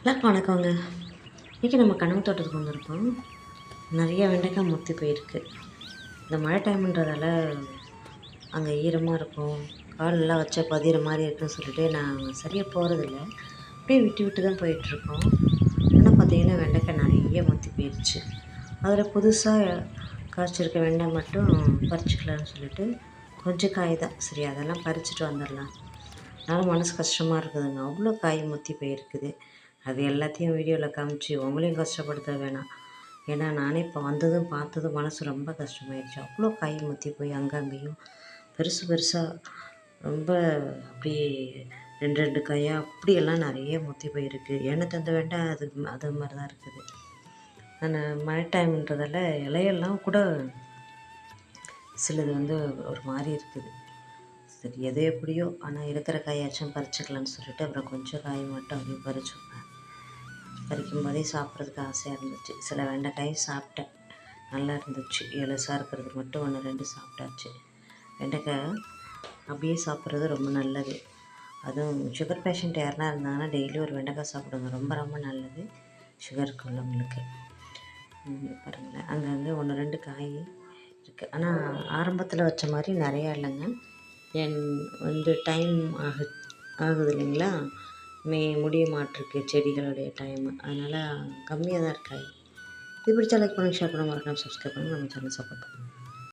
எல்லாருக்கும் வணக்கங்க. இன்றைக்கி நம்ம கனவு தோட்டத்துக்கு வந்திருக்கோம். நிறைய வெண்டைக்காய் முத்தி போயிருக்கு. இந்த மழை டைம்ன்றதால அங்கே ஈரமாக இருக்கும். காலெல்லாம் வச்சா பதிகிற மாதிரி இருக்குன்னு சொல்லிட்டு நாங்கள் சரியாக போகிறதில்ல அப்படியே விட்டு விட்டு தான் போயிட்டுருக்கோம். ஆனால் பார்த்தீங்கன்னா வெண்டைக்காய் நிறைய முத்தி போயிடுச்சு அதில் புதுசாக காய்ச்சிருக்க வெண்டை மட்டும் பறிச்சுக்கலான்னு சொல்லிட்டு கொஞ்சம் காய் தான். சரி அதெல்லாம் பறிச்சுட்டு வந்துடலாம். அதனால் மனசு கஷ்டமாக இருக்குதுங்க. அவ்வளோ காய் முத்தி போயிருக்குது. அது எல்லாத்தையும் வீடியோவில் காமிச்சு உங்களையும் கஷ்டப்படுத்த வேணாம். ஏன்னா நானே இப்போ வந்ததும் பார்த்ததும் மனசு ரொம்ப கஷ்டமாயிடுச்சு அவ்வளோ காய் முத்தி போய் அங்கே அங்கேயும் பெருசு பெருசாக ரொம்ப அப்படி ரெண்டு ரெண்டு காயாக அப்படியெல்லாம் நிறைய முத்தி போயிருக்கு. எண்ணெய் தந்த வேண்டாம் அது அது மாதிரி தான் இருக்குது. ஆனால் மழை டைம்ன்றதால இலையெல்லாம் கூட சிலது வந்து ஒரு மாதிரி இருக்குது. சரி எது எப்படியோ ஆனால் இருக்கிற காயாச்சும் பறிச்சுக்கலான்னு சொல்லிட்டு அப்புறம் கொஞ்சம் காய் மட்டும் அப்படியே பறிச்சோங்க பறிக்கும் போதே சாப்பிட்றதுக்கு ஆசையாக இருந்துச்சு. சில வெண்டைக்காய் சாப்பிட்டேன். நல்லா இருந்துச்சு. எலசாக இருக்கிறது மட்டும் ஒன்று ரெண்டு சாப்பிட்டாச்சு. வெண்டைக்காய் அப்படியே சாப்பிட்றது ரொம்ப நல்லது. அதுவும் சுகர் பேஷண்ட் யாருனா இருந்தாங்கன்னா டெய்லி ஒரு வெண்டைக்காய் சாப்பிடுங்க. ரொம்ப ரொம்ப நல்லது. சுகருக்கு உள்ளவங்களுக்கு. ம், பாருங்களேன். அங்கங்கே ஒன்று ரெண்டு காய் இருக்குது ஆனால் ஆரம்பத்தில் வச்ச மாதிரி நிறையா இல்லைங்க. என் வந்து டைம் ஆகு ஆகுது இல்லைங்களா? மே முடிய மாட்டிருக்கு செடிகளுடைய டைம் அதனால் கம்மியாக தான் இருக்காது. இது பிடிச்சா லைக் பண்ணுங்கள் ஷேர் பண்ணுங்கள் மறக்காமல் சப்ஸ்கிரைப் பண்ணுங்கள் நம்ம சேனல் சப்போர்ட் பண்ணுங்கள்